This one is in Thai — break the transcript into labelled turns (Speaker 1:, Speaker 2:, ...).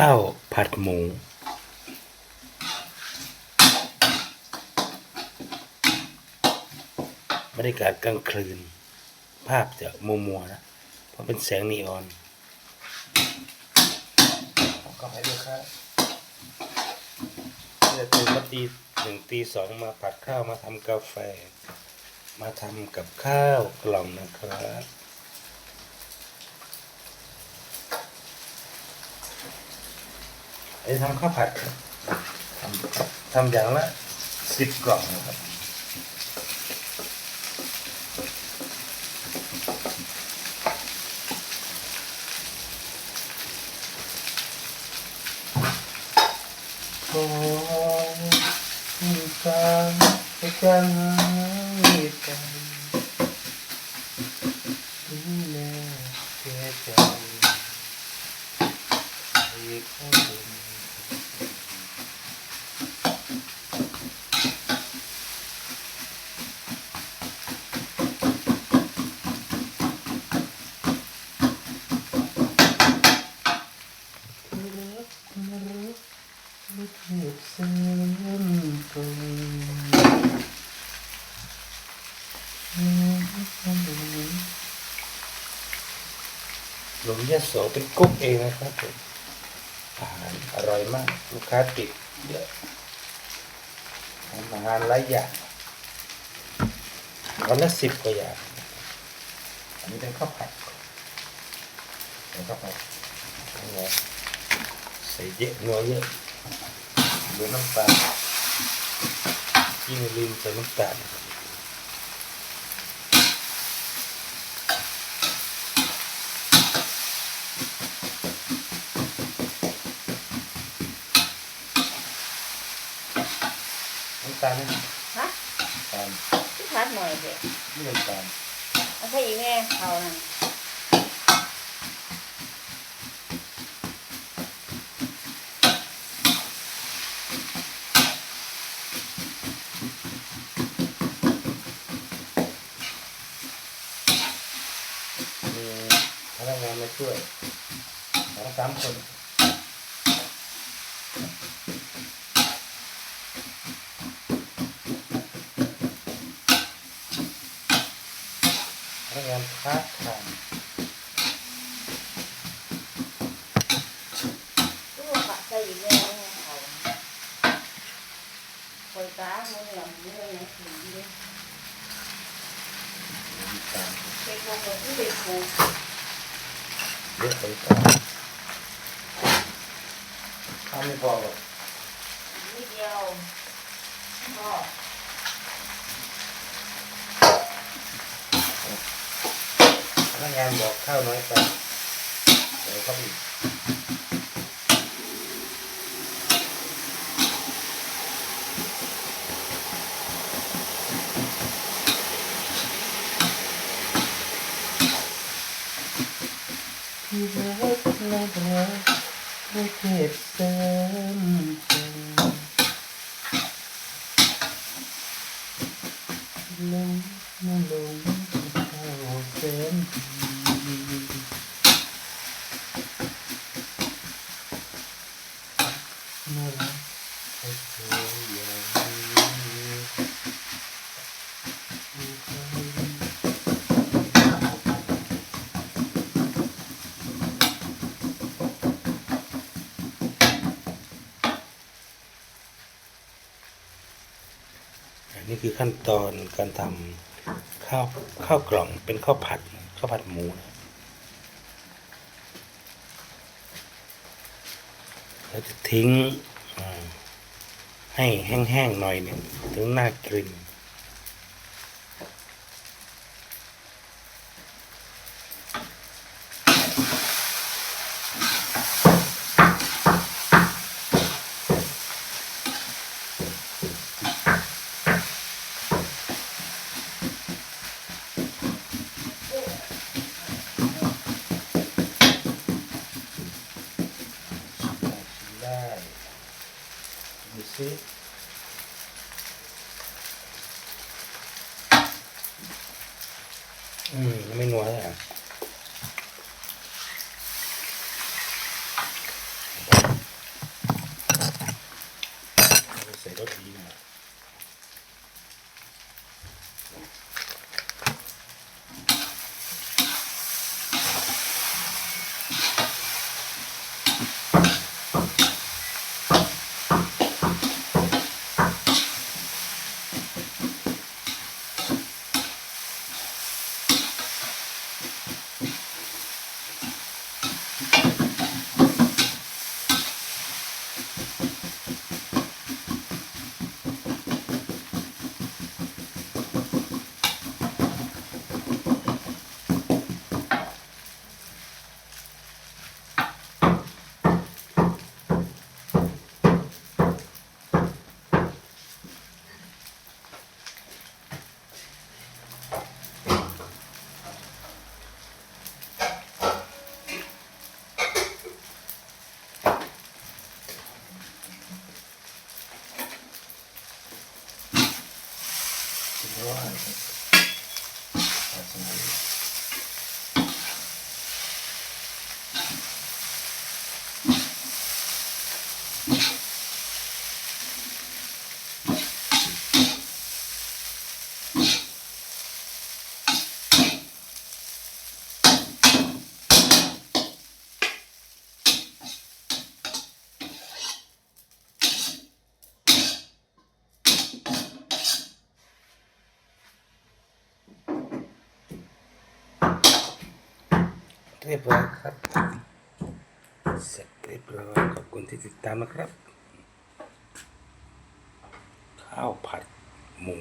Speaker 1: ข้าวผัดหมู บรรยากาศกลางคืน ภาพจะมัวมัวนะ เพราะเป็นแสงนีออนก็ให้ดูครับจะตื่นมาตีหนึ่งตีสองมาผัดข้าวมาทำกาแฟ มาทำกับข้าวกล่องนะครับ ไอ้ทำข้าวผัดครับทำทำอย่างละสิบกล่องนะครับขอให้การให้การให้ใจดูแลเสียใจให้เขาเป็น รักรักรักเหตุแสนตรง หลวงยะโสเป็นกุ๊กเองนะครับผมอาหารอร่อยมากลูกค้าติดเยอะทำอาหารหลายอย่างวันละสิบกว่าอย่างอันนี้เป็นข้าวผัดเป็นข้าวผัดใส่เยอะนัวเยอะดูน้ำตาลยิ่งลืมใส่น้ำตาล น้ำตาลนี่
Speaker 2: ฮะ
Speaker 1: น้ำตาล
Speaker 2: พี่พัดหน่อยเด็ก
Speaker 1: นี่น้ำตาล
Speaker 2: เอาไปอีกแม่เขานั่น
Speaker 1: มีพนักงานมาช่วยสองสามคน พนักงานพาร์ทไทม์
Speaker 2: ทุกคนปักใส่แม่เขาคอยตามือหลังมืออะไรถึงเลย
Speaker 1: น้ำตาล
Speaker 2: เด็กบอกว่าที่เด็กกู
Speaker 1: เยอะไปก่อนทำไม่พอหรอก
Speaker 2: นิดเดียว
Speaker 1: พนั งานบอกข้าวน้อยไปเดี๋ยวเขาอีกที่รักและรักไม่เก็บแสนจังลงม่ลง นดีน่ารักแต่เนี้มีใครอันนี้คือขั้นตอนการทำ ข้าวข้าวกล่องเป็นข้าวผัดข้าวผัดหมูนะเราจะทิ้งให้แห้งๆหน่อยหนึ่งถึงน่ากิน ซีอืมไม่นัวเลยอะใส่รสดี เรียบร้อยครับเสร็จเรียบร้อยขอบคุณที่ติดตามนะครับ ข้าวผัดหมู